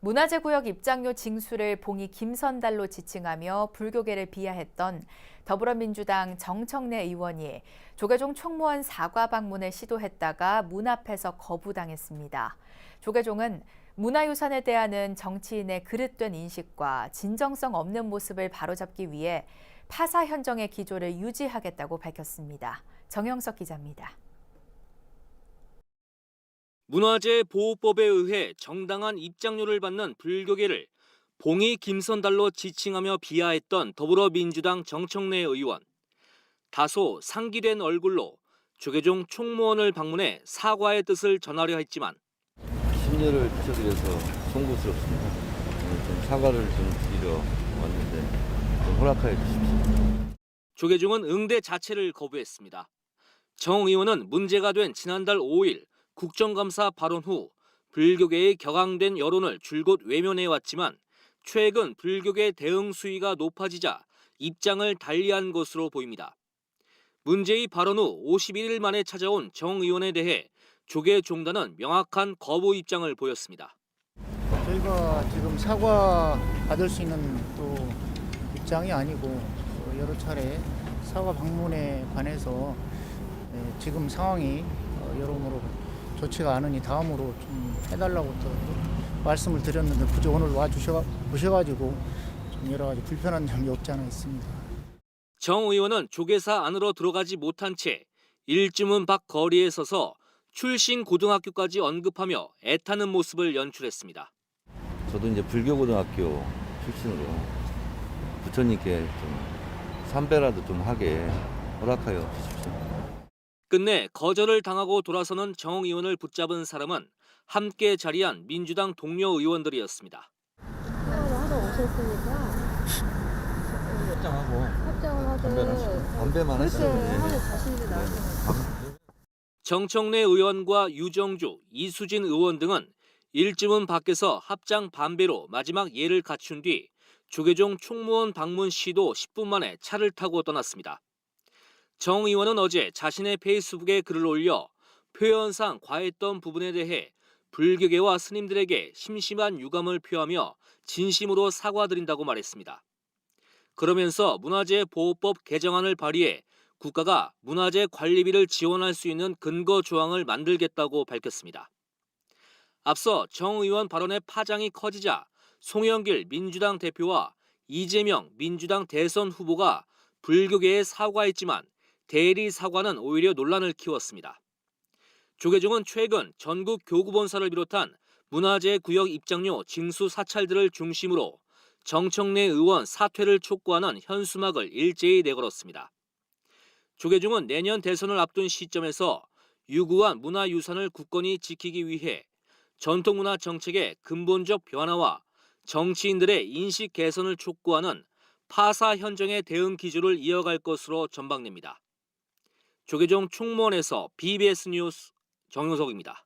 문화재구역 입장료 징수를 봉이 김선달로 지칭하며 불교계를 비하했던 더불어민주당 정청래 의원이 조계종 총무원 사과 방문을 시도했다가 문 앞에서 거부당했습니다. 조계종은 문화유산에 대한 정치인의 그릇된 인식과 진정성 없는 모습을 바로잡기 위해 파사 현정의 기조를 유지하겠다고 밝혔습니다. 정영석 기자입니다. 문화재 보호법에 의해 정당한 입장료를 받는 불교계를 봉이 김선달로 지칭하며 비하했던 더불어민주당 정청래 의원. 다소 상기된 얼굴로 조계종 총무원을 방문해 사과의 뜻을 전하려 했지만 심려를 비춰드려서 송구스럽습니다. 좀 사과를 좀 드리러 왔는데 좀 허락하여 주십시오. 조계종은 응대 자체를 거부했습니다. 정 의원은 문제가 된 지난달 5일 국정감사 발언 후 불교계의 격앙된 여론을 줄곧 외면해 왔지만 최근 불교계 대응 수위가 높아지자 입장을 달리한 것으로 보입니다. 문제의 발언 후 51일 만에 찾아온 정 의원에 대해 조계 종단은 명확한 거부 입장을 보였습니다. 저희가 지금 사과 받을 수 있는 또 입장이 아니고 어, 여러 차례 사과 방문에 관해서 예, 지금 상황이 어, 여러모로 좋지가 않으니 다음으로 좀 해달라고 또 말씀을 드렸는데 굳이 오늘 와 주셔 보셔가지고 좀 여러 가지 불편한 점이 없지 않아 있습니다. 정 의원은 조계사 안으로 들어가지 못한 채 일주문 밖 거리에 서서 출신 고등학교까지 언급하며 애타는 모습을 연출했습니다. 저도 이제 불교 고등학교 출신으로 부처님께 좀 삼배라도 좀 하게 허락하여 주십시오. 끝내 거절을 당하고 돌아서는 정 의원을 붙잡은 사람은 함께 자리한 민주당 동료 의원들이었습니다. 하러 오셨으니까 합장하고 합장을 하든 담배만 그렇게 네. 나서 정청래 의원과 유정주, 이수진 의원 등은 일주문 밖에서 합장 반배로 마지막 예를 갖춘 뒤 조계종 총무원 방문 시도 10분 만에 차를 타고 떠났습니다. 정 의원은 어제 자신의 페이스북에 글을 올려 표현상 과했던 부분에 대해 불교계와 스님들에게 심심한 유감을 표하며 진심으로 사과드린다고 말했습니다. 그러면서 문화재 보호법 개정안을 발의해 국가가 문화재 관리비를 지원할 수 있는 근거 조항을 만들겠다고 밝혔습니다. 앞서 정 의원 발언의 파장이 커지자 송영길 민주당 대표와 이재명 민주당 대선 후보가 불교계에 사과했지만 대리 사과는 오히려 논란을 키웠습니다. 조계종은 최근 전국 교구본사를 비롯한 문화재 구역 입장료 징수 사찰들을 중심으로 정청래 의원 사퇴를 촉구하는 현수막을 일제히 내걸었습니다. 조계종은 내년 대선을 앞둔 시점에서 유구한 문화유산을 굳건히 지키기 위해 전통문화 정책의 근본적 변화와 정치인들의 인식 개선을 촉구하는 파사 현정의 대응 기조를 이어갈 것으로 전망됩니다. 조계종 총무원에서 BBS 뉴스 정용석입니다.